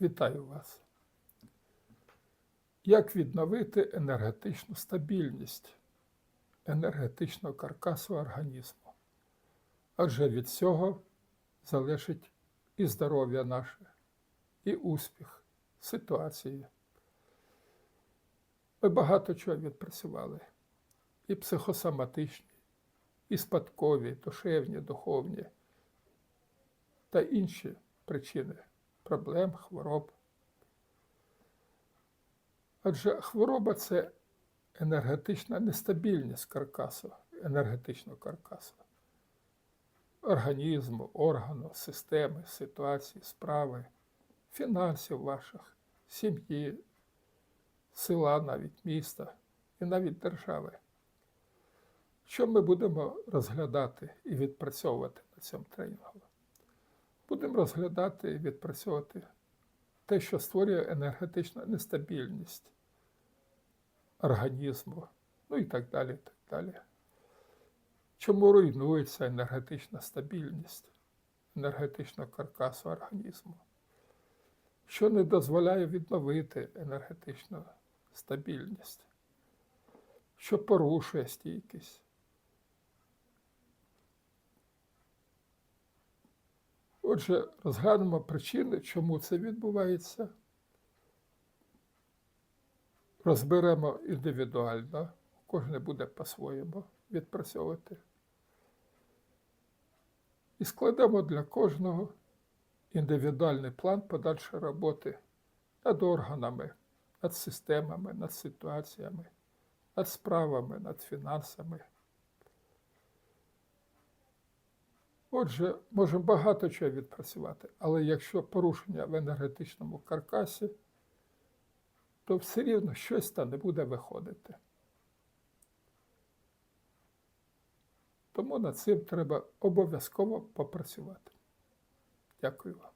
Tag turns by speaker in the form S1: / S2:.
S1: Вітаю вас. Як відновити енергетичну стабільність енергетичного каркасу організму? Адже від цього залежить і здоров'я наше, і успіх ситуації. Ми багато чого відпрацювали. І психосоматичні, і спадкові, душевні, духовні та інші причини проблем, хвороб. Адже хвороба це енергетична нестабільність каркасу, енергетичного каркасу, організму, органу, системи, ситуації, справи, фінансів ваших, сім'ї, села, навіть міста і навіть держави. Що ми будемо розглядати і відпрацьовувати на цьому тренінгу? Будемо розглядати і відпрацьовувати те, що створює енергетичну нестабільність організму, ну і так далі. і так далі. Чому руйнується енергетична стабільність енергетичного каркасу організму? Що не дозволяє відновити енергетичну стабільність? Що порушує стійкість? Отже, розглянемо причини, чому це відбувається. Розберемо індивідуально, кожен буде по-своєму відпрацьовувати. І складемо для кожного індивідуальний план подальшої роботи над органами, над системами, над ситуаціями, над справами, над фінансами. Отже, можемо багато чого відпрацювати, але якщо порушення в енергетичному каркасі, то все рівно щось там не буде виходити. Тому над цим треба обов'язково попрацювати. Дякую вам.